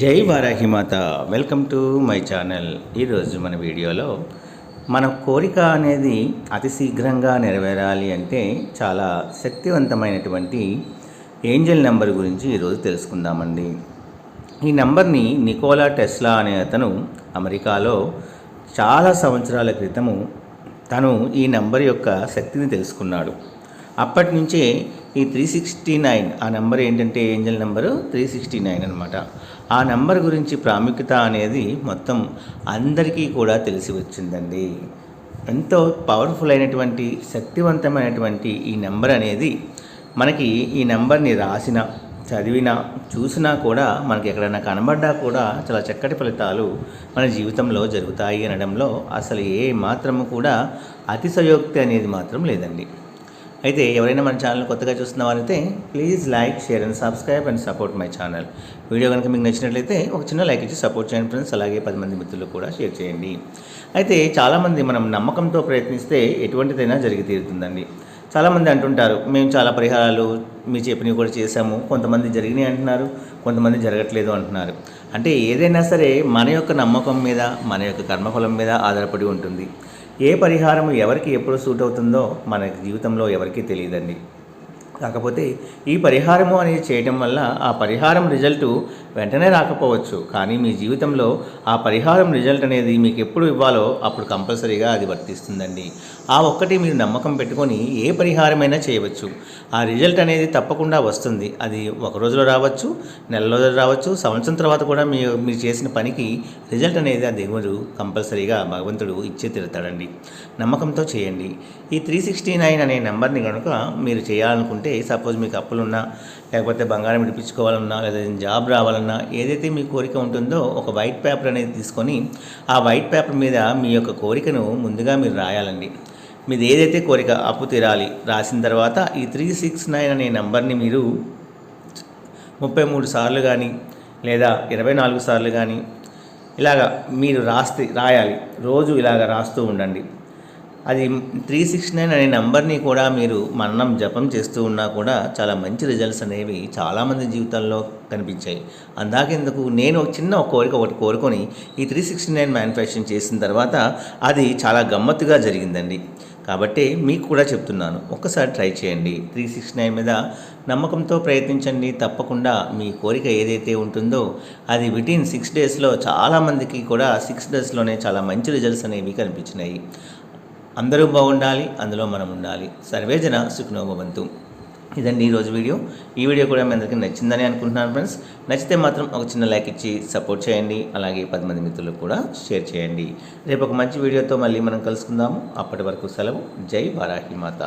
జై Varahimata welcome to my channel. ఈరోజు మన వీడియోలో మన కోరిక అనేది అతి శీఘ్రంగా నెరవేరాలి అంటే చాలా శక్తివంతమైనటువంటి ఏంజల్ నెంబర్ గురించి ఈరోజు తెలుసుకుందామండి. ఈ నెంబర్ని నికోలా టెస్లా అనే అతను అమెరికాలో చాలా సంవత్సరాల క్రితము తను ఈ నెంబర్ యొక్క శక్తిని తెలుసుకున్నాడు. అప్పటి నుంచే ఈ త్రీ సిక్స్టీ నైన్ ఆ నెంబర్ ఏంటంటే angel number? Three sixty nine అనమాట ఆ నెంబర్ గురించి ప్రాముఖ్యత అనేది మొత్తం అందరికీ కూడా తెలిసి వచ్చిందండి. ఎంతో పవర్ఫుల్ అయినటువంటి శక్తివంతమైనటువంటి ఈ నెంబర్ అనేది మనకి ఈ నెంబర్ని రాసిన చదివినా చూసినా కూడా మనకి ఎక్కడైనా కనబడ్డా కూడా చాలా చక్కటి ఫలితాలు మన జీవితంలో జరుగుతాయి అనడంలో అసలు ఏ మాత్రము కూడా అతిశయోక్తి అనేది మాత్రం లేదండి. అయితే ఎవరైనా మన ఛానల్ కొత్తగా చూస్తున్న వారైతే please like share and subscribe and support my channel. Video కనుక మీకు నచ్చినట్లయితే ఒక చిన్న లైక్ ఇచ్చి సపోర్ట్ చేయండి ఫ్రెండ్స్ అలాగే పది మంది మిత్రులు కూడా షేర్ చేయండి. అయితే చాలామంది మనం నమ్మకంతో ప్రయత్నిస్తే ఎటువంటిదైనా జరిగి తీరుతుందండి. చాలామంది అంటుంటారు మేము చాలా పరిహారాలు మీ చెప్పినవి కూడా చేశాము కొంతమంది జరిగినాయి అంటున్నారు కొంతమంది జరగట్లేదు అంటున్నారు. అంటే ఏదైనా సరే మన యొక్క నమ్మకం మీద మన యొక్క కర్మఫలం మీద ఆధారపడి ఉంటుంది. ఏ పరిహారం ఎవరికి ఎప్పుడు సూట్ అవుతుందో మన జీవితంలో ఎవరికీ తెలియదండి. కాకపోతే ఈ పరిహారము అనేది చేయడం వల్ల ఆ పరిహారం రిజల్ట్ వెంటనే రాకపోవచ్చు. కానీ మీ జీవితంలో ఆ పరిహారం రిజల్ట్ అనేది మీకు ఎప్పుడు ఇవ్వాలో అప్పుడు కంపల్సరీగా అది వర్తిస్తుందండి. ఆ ఒక్కటి మీరు నమ్మకం పెట్టుకొని ఏ పరిహారమైనా చేయవచ్చు. ఆ రిజల్ట్ అనేది తప్పకుండా వస్తుంది. అది ఒక రోజులో రావచ్చు నెల రోజులు రావచ్చు సంవత్సరం తర్వాత కూడా మీ మీరు చేసిన పనికి రిజల్ట్ అనేది ఆ దేవుడు కంపల్సరీగా భగవంతుడు ఇచ్చే తిరుతాడండి నమ్మకంతో చేయండి. ఈ త్రీ సిక్స్టీ నైన్ అనే నెంబర్ని కనుక మీరు చేయాలనుకుంటే సపోజ్ మీకు అప్పులున్నా లేకపోతే బంగారం విడిపించుకోవాలన్నా లేదా జాబ్ రావాలన్నా ఏదైతే మీ కోరిక ఉంటుందో ఒక వైట్ పేపర్ అనేది తీసుకొని ఆ వైట్ పేపర్ మీద మీ యొక్క కోరికను ముందుగా మీరు రాయాలండి. మీది ఏదైతే కోరిక అప్పు తీరాలి రాసిన తర్వాత ఈ త్రీ సిక్స్ నైన్ అనే నెంబర్ని మీరు ముప్పై మూడు సార్లు కానీ లేదా ఇరవై నాలుగు సార్లు కానీ ఇలాగా మీరు రాస్తే రాయాలి. రోజు ఇలాగ రాస్తూ ఉండండి. అది త్రీ సిక్స్ నైన్ అనే నెంబర్ని కూడా మీరు మరణం జపం చేస్తూ ఉన్నా కూడా చాలా మంచి రిజల్ట్స్ అనేవి చాలామంది జీవితాల్లో కనిపించాయి. అందాకెందుకు? నేను ఒక చిన్న ఒక కోరిక ఒకటి కోరుకొని ఈ త్రీ సిక్స్టీ నైన్ మ్యానుఫ్యాక్చరింగ్ చేసిన తర్వాత అది చాలా గమ్మత్తుగా జరిగిందండి. కాబట్టి మీకు కూడా చెప్తున్నాను ఒక్కసారి ట్రై చేయండి. త్రీ సిక్స్ నైన్ మీద నమ్మకంతో ప్రయత్నించండి. తప్పకుండా మీ కోరిక ఏదైతే ఉంటుందో అది విటిన్ సిక్స్ డేస్లో చాలామందికి కూడా సిక్స్ డేస్లోనే చాలా మంచి రిజల్ట్స్ అనేవి కనిపించినాయి. అందరూ బాగుండాలి అందులో మనం ఉండాలి. సర్వేజన సుఖనోభవంతు. ఇదండి ఈరోజు వీడియో. ఈ వీడియో కూడా మీ అందరికీ నచ్చిందని అనుకుంటున్నాను ఫ్రెండ్స్. నచ్చితే మాత్రం ఒక చిన్న లైక్ ఇచ్చి సపోర్ట్ చేయండి. అలాగే పది మంది మిత్రులకు కూడా షేర్ చేయండి. రేపు ఒక మంచి వీడియోతో మళ్ళీ మనం కలుసుకుందాము. అప్పటి వరకు సెలవు. జై వారాహి మాత.